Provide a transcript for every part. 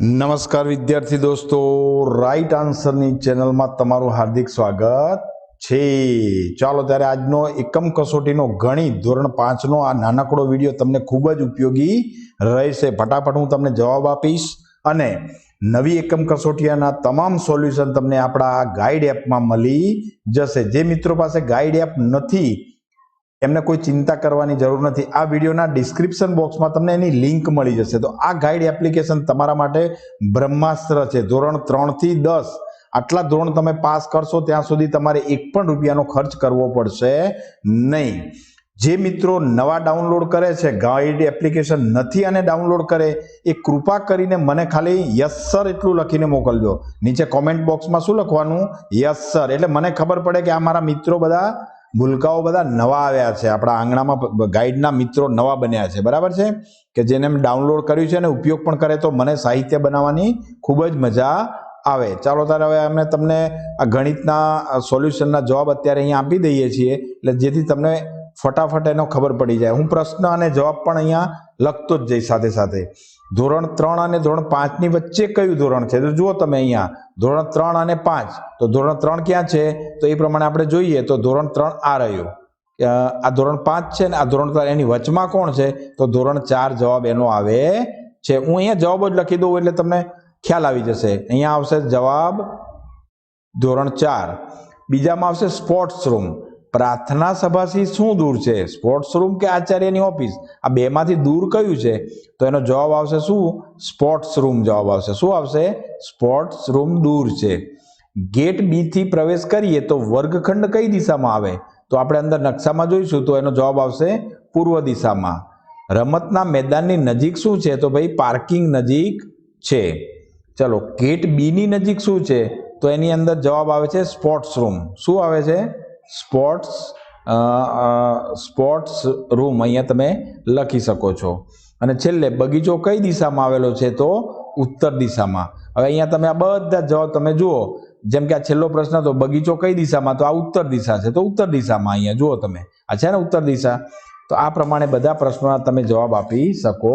નમસ્કાર વિદ્યાર્થી દોસ્તો. રાઈટ આન્સરની ચેનલમાં તમારું હાર્દિક સ્વાગત છે. ચાલો ત્યારે આજનો એકમ કસોટીનો ગણિત ધોરણ પાંચનો આ નાનકડો વીડિયો તમને ખૂબ જ ઉપયોગી રહેશે. ફટાફટ હું તમને જવાબ આપીશ અને નવી એકમ કસોટીના તમામ સોલ્યુશન તમને આપણા ગાઈડ એપમાં મળી જશે. જે મિત્રો પાસે ગાઈડ એપ નથી એમને કોઈ ચિંતા કરવાની જરૂર નથી. આ વિડીયોના ડિસ્ક્રિપ્શન બોક્સમાં તમને એની લિંક મળી જશે. તો આ ગાઈડ એપ્લિકેશન તમારા માટે બ્રહ્માસ્ત્ર છે. ધોરણ ત્રણથી દસ. આટલા ધોરણ તમે પાસ કરશો ત્યાં સુધી તમારે એક પણ રૂપિયાનો ખર્ચ કરવો પડશે નહીં. જે મિત્રો નવા ડાઉનલોડ કરે છે ગાઈડ એપ્લિકેશન નથી અને ડાઉનલોડ કરે, એ કૃપા કરીને મને ખાલી યસ સર એટલું લખીને મોકલજો. નીચે કોમેન્ટ બોક્સમાં શું લખવાનું? યસ સર એટલે મને ખબર પડે કે આ મારા મિત્રો બધા ભૂલકાઓ બધા નવા આવ્યા છે. આપણા આંગણામાં ગાઈડના મિત્રો નવા બન્યા છે. બરાબર છે? કે જેને મેં ડાઉનલોડ કર્યું છે અને ઉપયોગ પણ કરે તો મને સાહિત્ય બનાવવાની ખૂબ જ મજા આવે. ચાલો તારે હવે અમે તમને આ ગણિતના સોલ્યુશનના જવાબ અત્યારે અહીંયા આપી દઈએ છીએ. એટલે જેથી તમને ફટાફટ એનો ખબર પડી જાય. હું પ્રશ્ન અને જવાબ પણ અહીંયા લખતો જ જઈશ સાથે સાથે. ધોરણ ત્રણ અને ધોરણ પાંચની વચ્ચે કયું ધોરણ છે? તો જુઓ તમે અહીંયા, ધોરણ ત્રણ અને પાંચ. તો ધોરણ ત્રણ ક્યાં છે? તો એ પ્રમાણે આપણે જોઈએ તો ધોરણ ત્રણ આ રહ્યું. આ ધોરણ પાંચ છે ને આ ધોરણ ત્રણ એની વચમાં કોણ છે? તો ધોરણ ચાર જવાબ એનો આવે છે. હું અહીંયા જવાબ જ લખી દઉં એટલે તમને ખ્યાલ આવી જશે. અહીંયા આવશે જવાબ ધોરણ ચાર. બીજામાં આવશે સ્પોર્ટ્સ રૂમ પ્રાર્થના સભાથી શું દૂર છે? સ્પોર્ટ્સ રૂમ કે આચાર્યની ઓફિસ આ બેમાંથી દૂર કયું છે? તો એનો જવાબ આવશે શું? સ્પોર્ટ્સ રૂમ જવાબ આવશે. શું આવશે? સ્પોર્ટ્સ રૂમ દૂર છે. ગેટ બીથી પ્રવેશ કરીએ તો વર્ગખંડ કઈ દિશામાં આવે? તો આપણે અંદર નકશામાં જોઈશું તો એનો જવાબ આવશે પૂર્વ દિશામાં. રમતના મેદાનની નજીક શું છે? તો ભાઈ પાર્કિંગ નજીક છે. ચલો ગેટ બીની નજીક શું છે? તો એની અંદર જવાબ આવે છે સ્પોર્ટ્સ રૂમ શું આવે છે? સ્પોર્ટ્સ સ્પોર્ટ્સ રૂમ અહીંયા તમે લખી શકો છો. અને છેલ્લે બગીચો કઈ દિશામાં આવેલો છે તો ઉત્તર દિશામાં. હવે અહીંયા તમે આ બધા જવાબ તમે જુઓ. જેમ કે આ છેલ્લો પ્રશ્ન તો બગીચો કઈ દિશામાં? તો આ ઉત્તર દિશા છે. તો ઉત્તર દિશામાં અહીંયા જુઓ તમે. આ છે ને ઉત્તર દિશા. તો આ પ્રમાણે બધા પ્રશ્નોના તમે જવાબ આપી શકો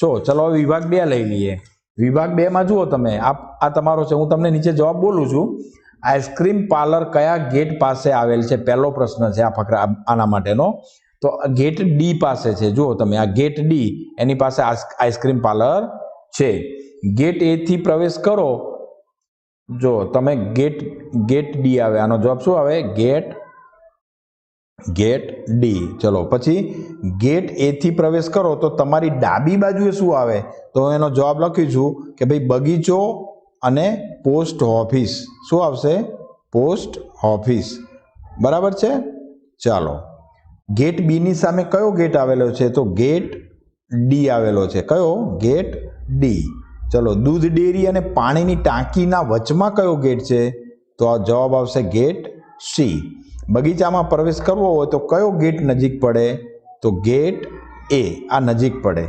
છો. ચલો હવે વિભાગ બે લઈ લઈએ. વિભાગ બેમાં જુઓ તમે. આ આ તમારો છે. હું તમને નીચે જવાબ બોલું છું. આઈસ્ક્રીમ પાર્લર કયા ગેટ પાસે આવેલ છે? પહેલો પ્રશ્ન છે આ ફકરા આના માટેનો. તો ગેટ ડી પાસે છે. જુઓ તમે, આ ગેટ ડી, એની પાસે આઈસ્ક્રીમ પાર્લર છે. ગેટ એ થી પ્રવેશ કરો. જો તમે ગેટ ગેટ ડી આવે, આનો જવાબ શું આવે? Gate gate D. ચલો, પછી ગેટ એ થી પ્રવેશ કરો, તો તમારી ડાબી બાજુએ શું આવે? તો હું એનો જવાબ લખીશું કે ભાઈ બગીચો અને પોસ્ટ ઓફિસ. શું આવશે? Post office. બરાબર છે? ચાલો. ગેટ બીની સામે કયો ગેટ આવેલો છે? તો ગેટ ડી આવેલો છે. કયો? Gate D. ચલો, દૂધ ડેરી અને પાણીની ટાંકીના વચમાં કયો ગેટ છે? તો આ જવાબ આવશે ગેટ સી. બગીચામાં પ્રવેશ કરવો હોય તો કયો ગેટ નજીક પડે? તો ગેટ એ, આ નજીક પડે.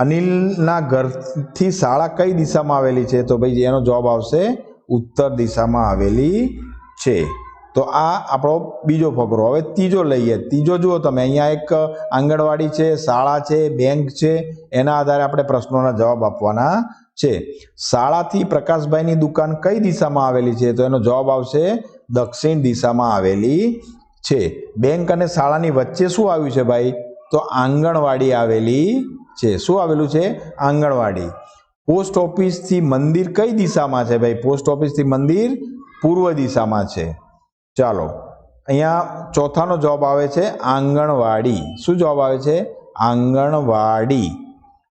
અનિલના ઘરથી શાળા કઈ દિશામાં આવેલી છે? તો ભાઈ એનો જવાબ આવશે ઉત્તર દિશામાં આવેલી છે. તો આ આપણો બીજો ફકરો. હવે ત્રીજો લઈએ. ત્રીજો જુઓ તમે. અહીંયા એક આંગણવાડી છે, શાળા છે, બેંક છે. એના આધારે આપણે પ્રશ્નોના જવાબ આપવાના છે. શાળાથી પ્રકાશભાઈની દુકાન કઈ દિશામાં આવેલી છે? તો એનો જવાબ આવશે દક્ષિણ દિશામાં આવેલી છે. બેંક અને શાળાની વચ્ચે શું આવ્યું છે ભાઈ? તો આંગણવાડી આવેલી છે. શું આવેલું છે? આંગણવાડી. પોસ્ટ ઓફિસથી મંદિર કઈ દિશામાં છે ભાઈ? પોસ્ટ ઓફિસથી મંદિર પૂર્વ દિશામાં છે. ચાલો, અહીંયા ચોથાનો જવાબ આવે છે આંગણવાડી. શું જવાબ આવે છે? આંગણવાડી.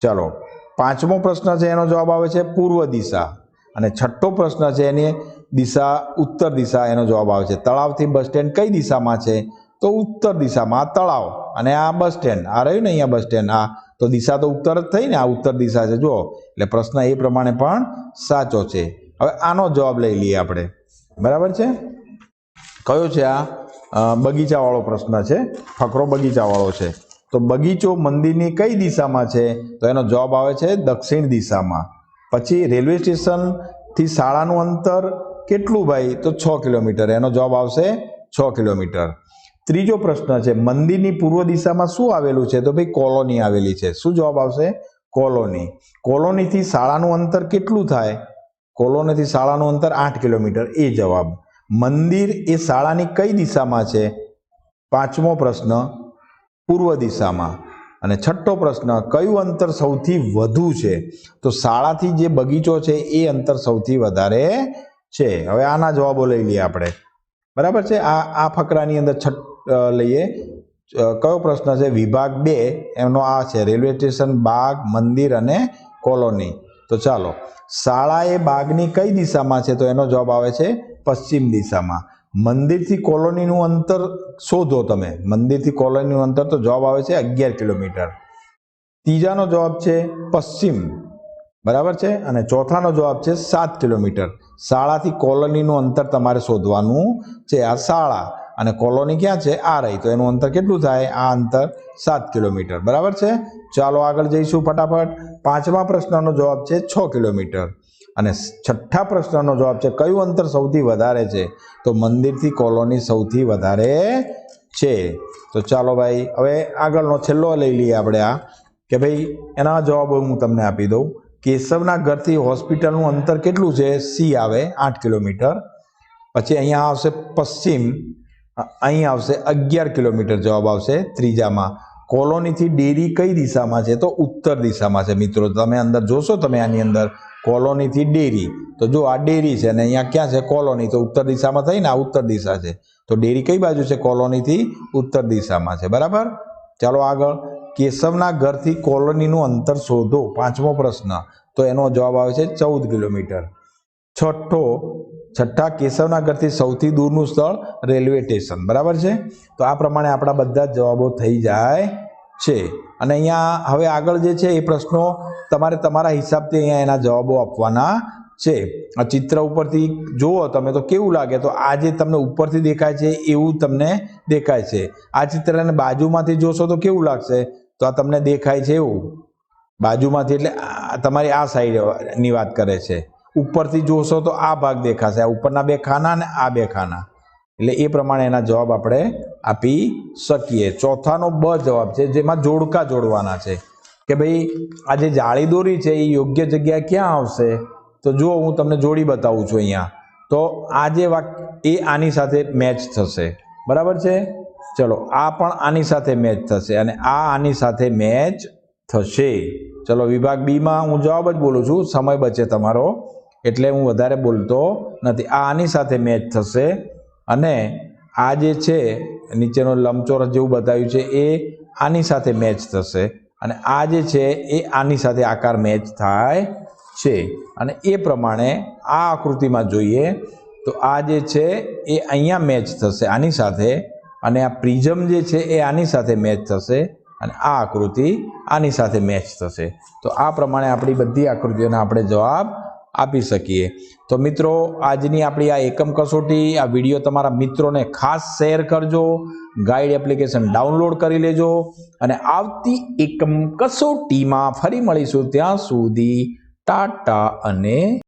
ચાલો, પાંચમો પ્રશ્ન છે એનો જવાબ આવે છે પૂર્વ દિશા. અને છઠ્ઠો પ્રશ્ન છે એની દિશા, ઉત્તર દિશા એનો જવાબ આવે છે. તળાવથી બસ સ્ટેન્ડ કઈ દિશામાં છે? તો ઉત્તર દિશામાં તળાવ. અને આ બસ સ્ટેન્ડ આ રહ્યું ને અહીંયા બસ સ્ટેન્ડ આ તો દિશા તો ઉત્તર જ થઈ ને આ ઉત્તર દિશા છે. જુઓ, એટલે પ્રશ્ન એ પ્રમાણે પણ સાચો છે. હવે આનો જવાબ લઈ લઈએ આપણે. બરાબર છે? કયો છે આ? બગીચાવાળો પ્રશ્ન છે. ફકરો બગીચાવાળો છે. તો બગીચો મંદિરની કઈ દિશામાં છે? તો એનો જવાબ આવે છે દક્ષિણ દિશામાં. પછી રેલવે સ્ટેશનથી શાળાનું અંતર કેટલું ભાઈ? તો છ કિલોમીટર. એનો જવાબ આવશે છ કિલોમીટર. ત્રીજો પ્રશ્ન છે મંદિરની પૂર્વ દિશામાં શું આવેલું છે? તો ભાઈ કોલોની આવેલી છે. શું જવાબ આવશે? કોલોની. કોલોનીથી શાળાનું અંતર કેટલું થાય? કોલોનીથી શાળાનું અંતર આઠ કિલોમીટર. એ જવાબ. મંદિર એ શાળાની કઈ દિશામાં છે? પાંચમો પ્રશ્ન પૂર્વ દિશામાં. અને છઠ્ઠો પ્રશ્ન કયું અંતર સૌથી વધુ છે? તો શાળાથી જે બગીચો છે એ અંતર સૌથી વધારે છે. હવે આના જવાબો લઈ લઈએ આપણે. બરાબર છે? આ આ ફકરાની અંદર છઠ અ, લઈએ. કયો પ્રશ્ન છે? વિભાગ બે, એનો આ છે. રેલવે સ્ટેશન, બાગ, મંદિર અને કોલોની. તો ચાલો, શાળા એ બાગની કઈ દિશામાં છે? તો એનો જવાબ આવે છે પશ્ચિમ દિશામાં. મંદિરથી કોલોનીનું અંતર શોધો તમે. મંદિરથી કોલોનીનું અંતર તો જવાબ આવે છે અગિયાર કિલોમીટર. ત્રીજાનો જવાબ છે પશ્ચિમ. બરાબર છે? અને ચોથાનો જવાબ છે સાત કિલોમીટર. શાળાથી કોલોનીનું અંતર તમારે શોધવાનું છે. આ શાળા અને કોલોની ક્યાં છે? આ રહી. તો એનું અંતર કેટલું થાય? આ અંતર સાત કિલોમીટર. બરાબર છે? ચાલો આગળ જઈશું ફટાફટ. પાંચમા પ્રશ્નનો જવાબ છે છ કિલોમીટર. અને છઠ્ઠા પ્રશ્નનો જવાબ છે કયું અંતર સૌથી વધારે છે? તો મંદિરથી કોલોની સૌથી વધારે છે. તો ચાલો ભાઈ, હવે આગળનો છેલ્લો લઈ લઈએ આપણે આ. કે ભાઈ, એના જવાબ હું તમને આપી દઉં. કેશવના ઘરથી હોસ્પિટલનું અંતર કેટલું છે? સી આવે, આઠ કિલોમીટર. પછી અહીંયા આવશે પશ્ચિમ. અહીં આવશે અગિયાર કિલોમીટર જવાબ આવશે ત્રીજામાં. કોલોનીથી ડેરી કઈ દિશામાં છે? તો ઉત્તર દિશામાં છે મિત્રો. તમે અંદર જોશો તમે આની અંદર. કોલોનીથી ડેરી. તો જો આ ડેરી છે અને અહીંયા ક્યાં છે? કોલોની. તો ઉત્તર દિશામાં થઈ ને આ ઉત્તર દિશા છે. તો ડેરી કઈ બાજુ છે? કોલોનીથી ઉત્તર દિશામાં છે. બરાબર? ચાલો આગળ. કેશવના ઘરથી કોલોનીનું અંતર શોધો. પાંચમો પ્રશ્ન. તો એનો જવાબ આવે છે ચૌદ કિલોમીટર. છઠ્ઠો છઠ્ઠા કેશવના ઘરથી સૌથી દૂરનું સ્થળ રેલવે સ્ટેશન. બરાબર છે? તો આ પ્રમાણે આપણા બધા જ જવાબો થઈ જાય છે. અને અહીંયા હવે આગળ જે છે એ પ્રશ્નો તમારે તમારા હિસાબથી અહીંયા એના જવાબો આપવાના છે. આ ચિત્ર ઉપરથી જુઓ તમે તો કેવું લાગે? તો આ જે તમને ઉપરથી દેખાય છે એવું તમને દેખાય છે. આ ચિત્રને બાજુમાંથી જોશો તો કેવું લાગશે? તો આ તમને દેખાય છે એવું. બાજુમાંથી એટલે તમારી આ સાઈડની વાત કરે છે. ઉપરથી જોશો તો આ ભાગ દેખાશે. આ ઉપરના બે ખાના અને આ બે ખાના. એટલે એ પ્રમાણે એના જવાબ આપણે આપી શકીએ. ચોથાનો બ જવાબ છે, જેમાં જોડકા જોડવાના છે. કે ભાઈ, આ જે જાળી દોરી છે, એ યોગ્ય જગ્યાએ ક્યાં આવશે? તો જુઓ, હું તમને જોડી બતાવું છું અહીંયા. તો આ જે વાક, એ આની સાથે મેચ થશે. બરાબર છે? ચલો, આ પણ આની સાથે મેચ થશે અને આ આની સાથે મેચ થશે. ચલો, વિભાગ બીમાં હું જવાબ જ બોલું છું. સમય બચે તમારો. એટલે હું વધારે બોલતો નથી. આ આની સાથે મેચ થશે અને આ જે છે, નીચેનો લંબચોરસ જેવું બતાવ્યું છે, એ આની સાથે મેચ થશે અને આ જે છે, એ આની સાથે આકાર મેચ થાય છે. અને એ પ્રમાણે આ આકૃતિમાં જોઈએ તો આ જે છે, એ અહીંયા મેચ થશે આની સાથે અને આ પ્રિઝમ જે છે, એ આની સાથે મેચ થશે અને આ આકૃતિ આની સાથે મેચ થશે. તો આ પ્રમાણે આપણી બધી આકૃતિઓના આપણે જવાબ આપી શકીએ. તો મિત્રો, આજની આપણી આ એકમ કસોટી, આ વીડિયો તમારા મિત્રોને ખાસ શેર કરજો, ગાઈડ એપ્લિકેશન ડાઉનલોડ કરી લેજો અને આવતી એકમ કસોટીમાં ફરી મળીશું ત્યાં સુધી, ટાટા અને